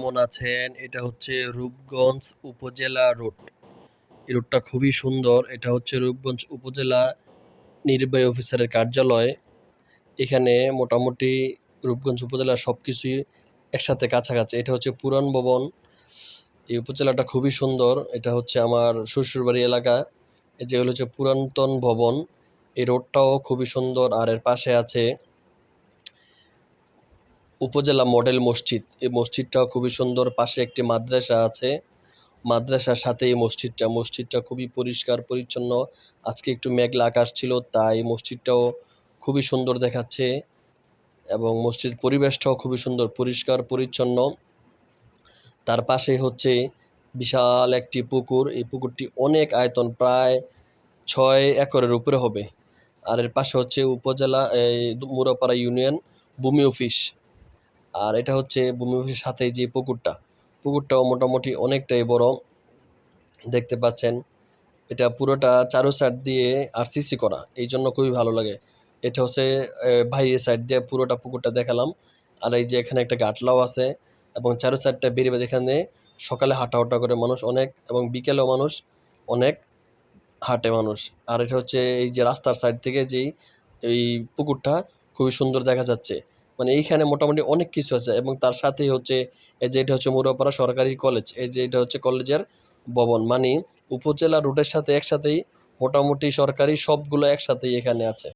কেমন আছেন, এটা হচ্ছে রূপগঞ্জ উপজেলা রোড। এই রোডটা খুবই সুন্দর, এটা হচ্ছে রূপগঞ্জ উপজেলা নির্বাহী অফিসারের কার্যালয়। এখানে মোটামুটি রূপগঞ্জ উপজেলা সব কিছুই একসাথে কাছাকাছি। এটা হচ্ছে পুরান ভবন। এই উপজেলাটা খুবই সুন্দর, এটা হচ্ছে আমার শ্বশুরবাড়ি এলাকা। এই যে হলো হচ্ছে পুরাতন ভবন, এই রোডটাও খুবই সুন্দর, আর এর পাশে আছে উপজেলা মডেল মসজিদ। এই মসজিদটাও খুবই সুন্দর, পাশে একটি মাদ্রাসা আছে। মাদ্রাসার সাথে এই মসজিদটা মসজিদটা খুবই পরিষ্কার, পরিচ্ছন্ন। আজকে একটু মেঘলা আকাশ ছিল, তাই মসজিদটাও খুবই সুন্দর দেখাচ্ছে। এবং মসজিদ পরিবেশটাও খুবই সুন্দর, পরিষ্কার, পরিচ্ছন্ন। তার পাশে হচ্ছে বিশাল একটি পুকুর। এই পুকুরটি অনেক আয়তন, প্রায় ছয় একরের উপরে হবে। আর এর পাশে হচ্ছে উপজেলা, এই মুরাপাড়া ইউনিয়ন, ভূমি অফিস। আর এটা হচ্ছে ভূমি সাথে যে পুকুরটা, পুকুরটাও মোটামুটি অনেকটাই বড়। দেখতে পাচ্ছেন, এটা পুরোটা চারো সাইড দিয়ে আরসিসি করা এই জন্য খুবই ভালো লাগে। এটা হচ্ছে বাইরের সাইড দিয়ে পুরোটা পুকুরটা দেখালাম। আর এই যে এখানে একটা গাটলাও আছে এবং চারো সাইডটা বেরিয়ে এখানে সকালে হাঁটা হাঁটা করে মানুষ অনেক এবং বিকেলেও মানুষ অনেক হাঁটে মানুষ। আর এটা হচ্ছে এই যে রাস্তার সাইড থেকে যেই এই পুকুরটা খুবই সুন্দর দেখা যাচ্ছে। মানে এইখানে মোটামুটি অনেক কিছু আছে এবং তার সাথেই হচ্ছে এই যে এটা হচ্ছে মুরাপাড়া সরকারি কলেজ এই যে এটা হচ্ছে কলেজের ভবন। মানে উপজেলা রোডের সাথে একসাথেই মোটামুটি সরকারি সবগুলো একসাথেই এখানে আছে।